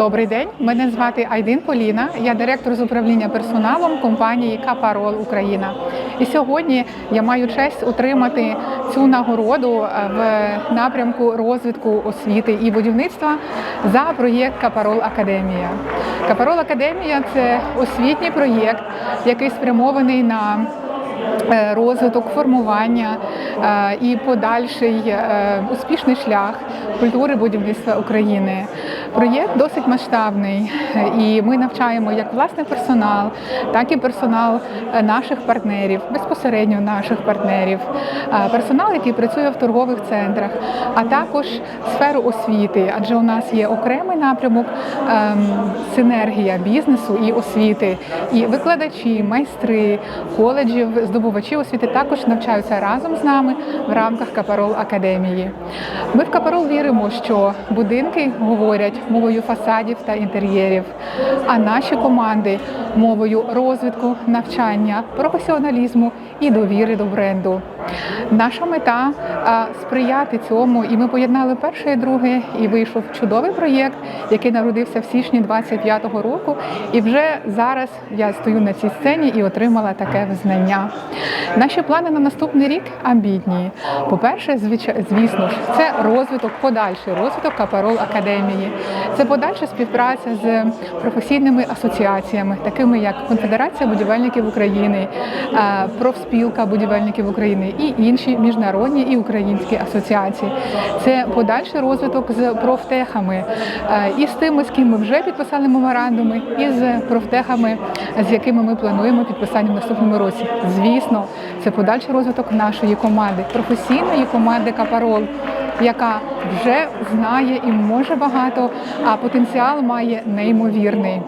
Добрий день, мене звати Айдин Поліна. Я директор з управління персоналом компанії Капарол Україна. І сьогодні я маю честь отримати цю нагороду е, в напрямку розвитку освіти і будівництва за проєкт Капарол Академія. Капарол Академія це освітній проєкт, який спрямований на розвиток, формування е, і подальший е, успішний шлях культури будівництва України. Проєкт досить масштабний, е, і ми навчаємо як власний персонал, так і персонал е, наших партнерів, безпосередньо наших партнерів, е, персонал, який працює в торгових центрах, а також сферу освіти, адже у нас є окремий напрямок ем, синергія бізнесу і освіти. І викладачі, майстри коледжів, здобувачі освіти також навчаються разом з нами в рамках Капарол Академії. Ми в Капарол віримо, що будинки говорять мовою фасадів та інтер'єрів, а наші команди мовою розвитку, навчання, професіоналізму і довіри до бренду. Наша мета сприяти цьому, і ми поєднали перше і друге, і вийшов чудовий проєкт, який народився в січні 25-го року. І вже зараз я стою на цій сцені і отримала таке визнання. Наші плани на наступний рік амбітні. По-перше, звісно ж, це розвиток, подальший розвиток Капарол Академії. Це подальша співпраця з професійними асоціаціями, такими як Конфедерація будівельників України, е, профспілка будівельників України і інші міжнародні і українські асоціації. Це подальший розвиток з профтехами е, і з тими, з ким ми вже підписали меморандуми, і з профтехами, з якими ми плануємо підписання в наступному році. Це подальший розвиток нашої команди, професійної команди Капарол. Яка вже знає і може багато, а потенціал має неймовірний.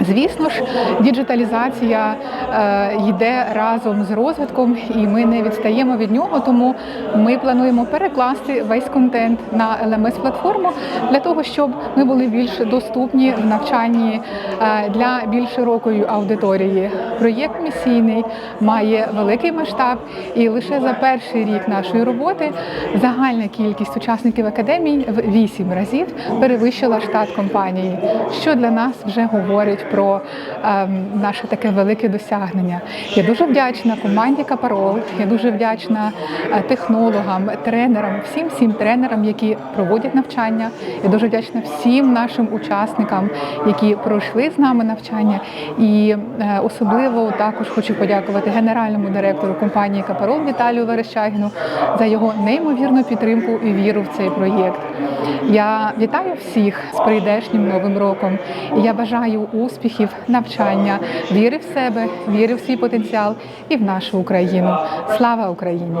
Звісно ж, діджиталізація е, йде разом з розвитком, і ми не відстаємо від нього. Тому ми плануємо перекласти весь контент на lms платформу для того, щоб ми були більш доступні в навчанні е, для більш широкої аудиторії. Проєкт місійний має великий масштаб, і лише за перший рік нашої роботи загальна кількість учасників академії в вісім разів перевищила штат компанії, що для нас вже говорить про ем, наше таке велике досягнення. Я дуже вдячна команді Капарол, я дуже вдячна е, технологам, тренерам, всім всім тренерам, які проводять навчання. Я дуже вдячна всім нашим учасникам, які пройшли з нами навчання. І е, особливо також хочу подякувати генеральному директору компанії Капарол Віталію Верещагіну за його неймовірну підтримку і віру в цей проєкт. Я вітаю всіх з прийдешнім новим роком. І я бажаю успіхів, навчання, віри в себе, віри в свій потенціал і в нашу Україну. Слава Україні!